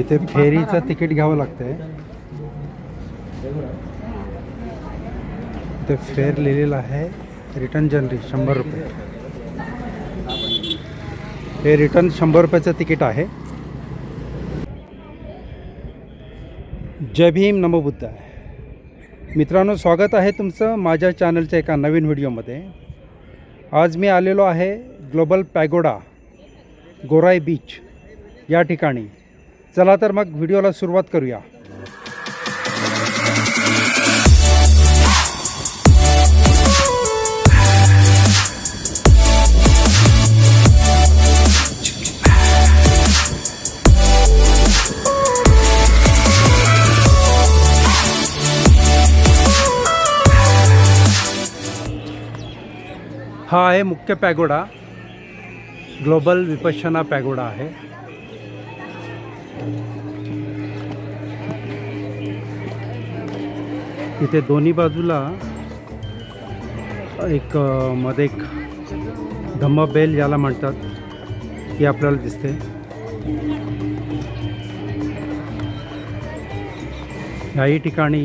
इथे फेरीचं तिकीट घ्यावं लागतंय. इथे फेअर लिहिलेलं आहे रिटर्न जनरी शंभर रुपये. हे रिटर्न शंभर रुपयाचं तिकीट आहे. जय भीम नमो बुद्ध. मित्रांनो स्वागत आहे तुमचं माझ्या चॅनलच्या एका नवीन व्हिडिओमध्ये. आज मी आलेलो आहे ग्लोबल पॅगोडा गोराई बीच या ठिकाणी. चला तर मग व्हिडिओला सुरुवात करूया. हा आहे मुख्य पॅगोडा. ग्लोबल विपश्यना पॅगोडा आहे. इथे दोन्ही बाजूला एक मध्ये एक धम्म बेल ज्याला म्हणतात ती आपल्याला दिसते याही ठिकाणी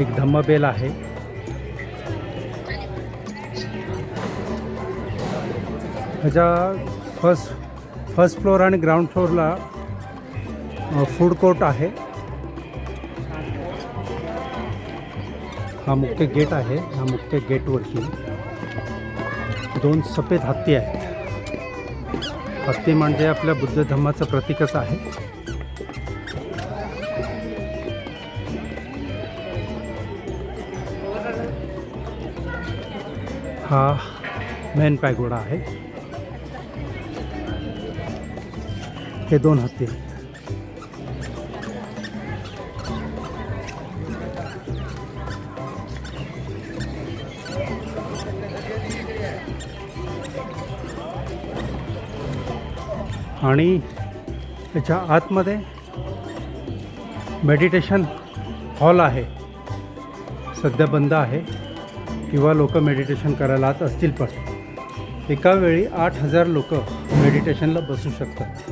एक धम्म बेल आहे. ह्याच्या फर्स्ट फर्स्ट फ्लोअर आणि ग्राउंड फ्लोअरला फूड कोर्ट आहे. हा मुख्य गेट आहे. हा मुख्य गेटवरती दोन सफेद हत्ती आहेत. हत्ती म्हणजे आपल्या बुद्ध धम्माचं प्रतीकच आहे. हा मेन पॅगोडा आहे. हे दोन हत्ती. आणि त्याच्या आतमध्ये मेडिटेशन हॉल आहे. सध्या बंद आहे. किंवा लोक मेडिटेशन करायला आत असतील पण. एका वेळी आठ हजार लोक मेडिटेशनला बसू शकतात.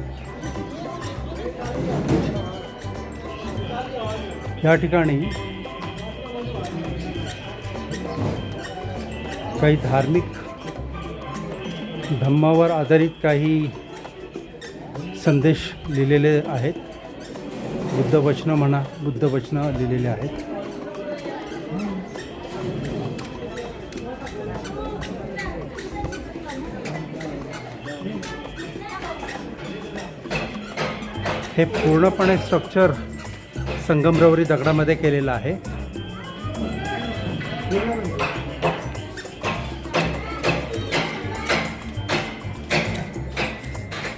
या ठिकाणी काही धार्मिक धम्मावर आधारित काही संदेश लिहिलेले आहेत. बुद्ध वचनं म्हणा बुद्ध वचनं लिहिलेले आहेत. हे पूर्णपणे स्ट्रक्चर संगमरवरी दगडामध्ये केलेला आहे.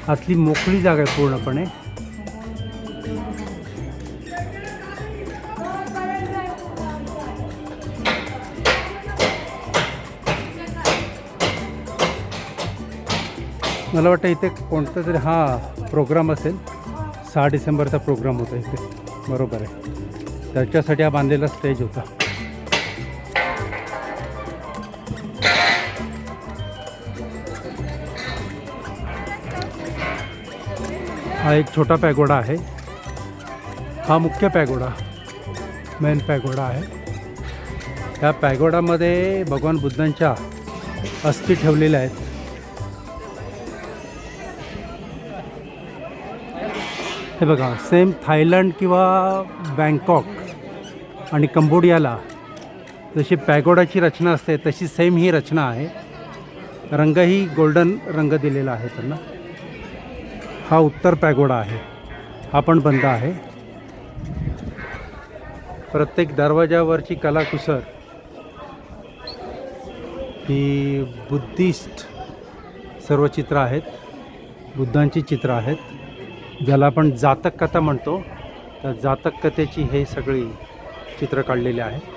आतली मोकळी जागा आहे पूर्णपणे. मला वाटतं इथे कोणता तरी हा प्रोग्राम असेल. सहा डिसेंबरचा प्रोग्राम होता इथे. बरोबर आहे. त्याच्यासाठी हा बांधलेला स्टेज होता. हा एक छोटा पॅगोडा आहे. हा मुख्य पॅगोडा मेन पॅगोडा आहे. त्या पॅगोडामध्ये भगवान बुद्धांच्या अस्थी ठेवलेल्या आहेत. हे बघा सेम थायलंड किंवा बँकॉक आणि कंबोडियाला जशी पॅगोडाची रचना असते तशी सेम ही रचना आहे. रंगही गोल्डन रंग दिलेला आहे त्यांना. हा उत्तर पॅगोडा आहे. हा पण बंद आहे. प्रत्येक दरवाजावरची कलाकुसर ही बुद्धिस्ट सर्व चित्र आहेत बुद्धांची चित्र आहेत. ज्याला आपण जातक कथा म्हणतो तर जातक कथेची हे सगळी चित्र काढलेली आहेत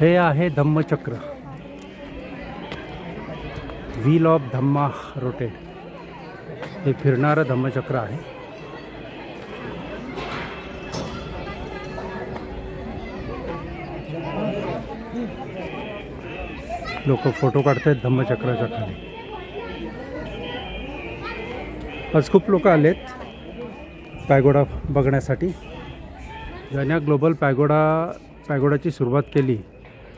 हे आहे धम्मचक्र. व्हील ऑफ धम्मा रोटेड हे फिरणारं धम्मचक्र आहे. लोक फोटो काढत आहेत धम्मचक्राच्या खाली. आज खूप लोक आलेत पॅगोडा बघण्यासाठी. ज्याने ग्लोबल पॅगोडा पॅगोडाची सुरुवात केली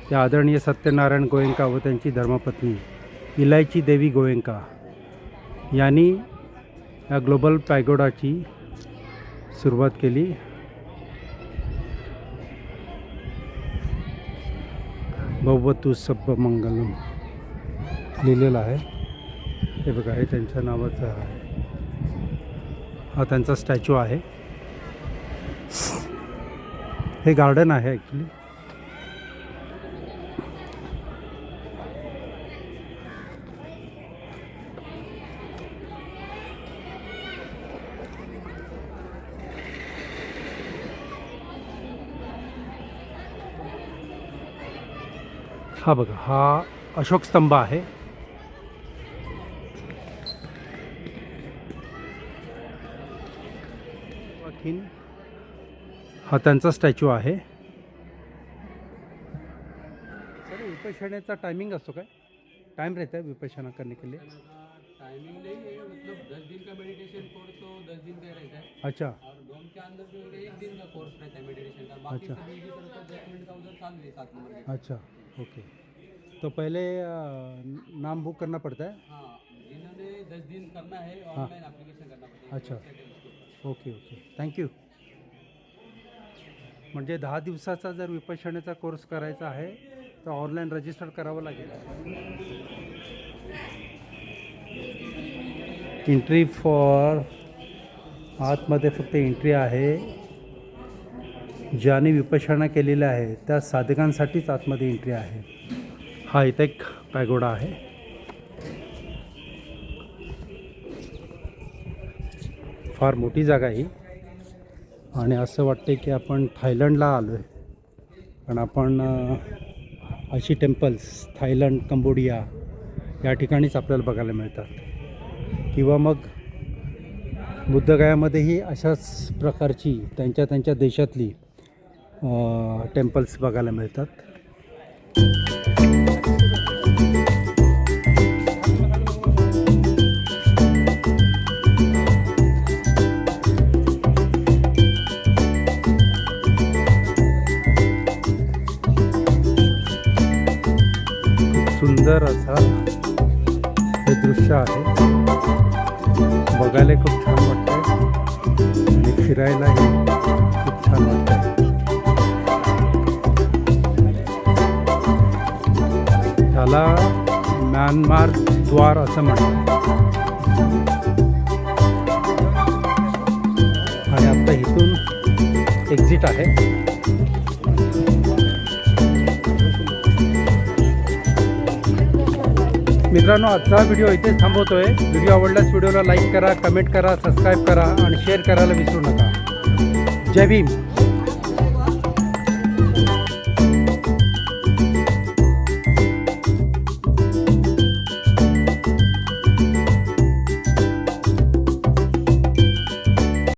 त्या आदरणीय सत्यनारायण गोयंका व त्यांची धर्मपत्नी इलायची देवी गोयंका यांनी या ग्लोबल पॅगोडाची सुरुवात केली. भगवतू सब्ब मंगलम लिहिलेलं आहे. हे बघा हे त्यांच्या नावाचं आहे. हा त्यांचा स्टॅच्यू आहे. हे गार्डन आहे ॲक्च्युली हा बघा हा अशोक स्तंभ आहे. हा त्यांचा स्टॅच्यू आहे. सर विपश्यनेचा टायमिंग असतो काय? टाइम रहता है विपश्यना करने के लिए? टाइमिंग नहीं है मतलब दस दिन का मेडिटेशन कोर्स तो दस दिन का रहता है। अच्छा। और के अंदर जो एक दिन का कोर्स रहता है मेडिटेशन का बाकी अच्छा। सभी इसी तरह का दस मिनट का उधर सात सात नंबर के अच्छा ओके। तो पहले अ, नाम बुक करना पड़ता है? हाँ जिन्होंने दस दिन करना है ऑनलाइन एप्लीकेशन करना पड़ता अच्छा. है उसके ऊपर। Okay okay. थँक्यू म्हणजे दहा दिवसाचा जर विपश्यनेचा कोर्स करायचा आहे तर ऑनलाईन रजिस्टर करावं लागेल. एंट्री फॉर आतमध्ये फक्त एंट्री आहे. ज्याने विपश्यना केलेल्या आहे त्या साधकांसाठीच आतमध्ये एंट्री आहे. हा इथे एक पॅगोडा आहे. फार मोठी जागा आहे ही. आणि असं वाटते की आपण थायलंडला आलो आहे पण आपण अशी टेम्पल्स थायलंड कंबोडिया या ठिकाणीच आपल्याला बघायला मिळतात. किंवा मग बुद्धगयामध्येही अशाच प्रकारची त्यांच्या त्यांच्या देशातली टेम्पल्स बघायला मिळतात. सुंदर असा हे दृश्य आहे. बघायला खूप छान वाटतं आणि फिरायलाही खूप छान वाटतं त्याला म्यानमार द्वार असं म्हणतात. आणि आता इथून एक्झिट आहे. मित्रांनो आजचा व्हिडिओ इथेच थांबवतोय. व्हिडिओ आवडल्यास व्हिडिओला लाईक करा कमेंट करा सबस्क्राईब करा आणि शेअर करायला विसरू नका. जय भीम.